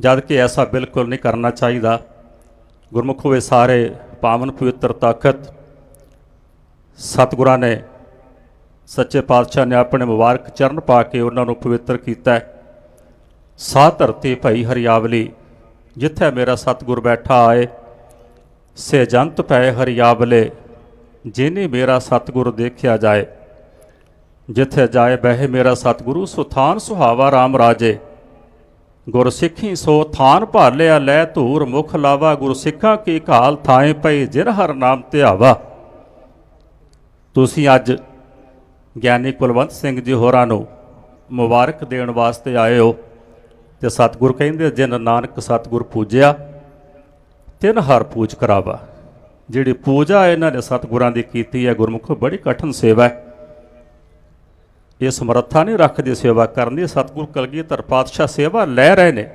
ਜਦ ਕਿ ਐਸਾ ਬਿਲਕੁਲ ਨਹੀਂ ਕਰਨਾ ਚਾਹੀਦਾ। ਗੁਰਮੁਖ ਹੋਏ ਸਾਰੇ ਪਾਵਨ ਪਵਿੱਤਰ ਤਾਕਤ। ਸਤਿਗੁਰਾਂ ਨੇ ਸੱਚੇ ਪਾਤਸ਼ਾਹ ਨੇ ਆਪਣੇ ਮੁਬਾਰਕ ਚਰਨ ਪਾ ਕੇ ਉਹਨਾਂ ਨੂੰ ਪਵਿੱਤਰ ਕੀਤਾ ਸਾਹ ਧਰਤੀ ਭਈ ਹਰਿਆਵਲੀ, ਜਿੱਥੇ ਮੇਰਾ ਸਤਿਗੁਰ ਬੈਠਾ ਆਏ, ਸੇ ਜੰਤ ਪੈ ਹਰਿਆਵਲੇ, ਜਿਨੇ ਮੇਰਾ ਸਤਿਗੁਰ ਦੇਖਿਆ ਜਾਏ। ਜਿੱਥੇ ਜਾਏ ਬਹਿ ਮੇਰਾ ਸਤਿਗੁਰੂ, ਸੁਥਾਨ ਸੁਹਾਵਾ RAM ਰਾਜੇ। ਗੁਰਸਿੱਖੀ ਸੋ ਥਾਨ ਭਾਰ ਲਿਆ ਲੈ ਧੂਰ ਮੁਖ ਲਾਵਾ, ਗੁਰਸਿੱਖਾਂ ਕੀ ਕਾਲ ਥਾਏ ਪਈ ਜਿਰ ਹਰ ਨਾਮ ਧਿਆਵਾ। ਤੁਸੀਂ ਅੱਜ ਗਿਆਨੀ ਕੁਲਵੰਤ ਸਿੰਘ ਜੀ ਹੋਰਾਂ ਨੂੰ ਮੁਬਾਰਕ ਦੇਣ ਵਾਸਤੇ ਆਏ ਹੋ ਤੇ ਸਤਿਗੁਰ ਕਹਿੰਦੇ, ਜਿਨ ਨਾਨਕ ਸਤਿਗੁਰ ਪੂਜਿਆ, ਤਿੰਨ ਹਰ ਪੂਜ ਕਰਾਵਾ। ਜਿਹੜੀ ਪੂਜਾ ਇਹਨਾਂ ਨੇ ਸਤਿਗੁਰਾਂ ਦੀ ਕੀਤੀ ਹੈ, ਗੁਰਮੁਖੋ ਬੜੀ ਕਠਿਨ ਸੇਵਾ ਹੈ। ਇਹ ਸਮਰੱਥਾ ਨਹੀਂ ਰੱਖਦੇ ਸੇਵਾ ਕਰਨ ਦੀ। ਸਤਿਗੁਰ ਕਲਗੀਧਰ ਪਾਤਸ਼ਾਹ ਸੇਵਾ ਲੈ ਰਹੇ ਨੇ।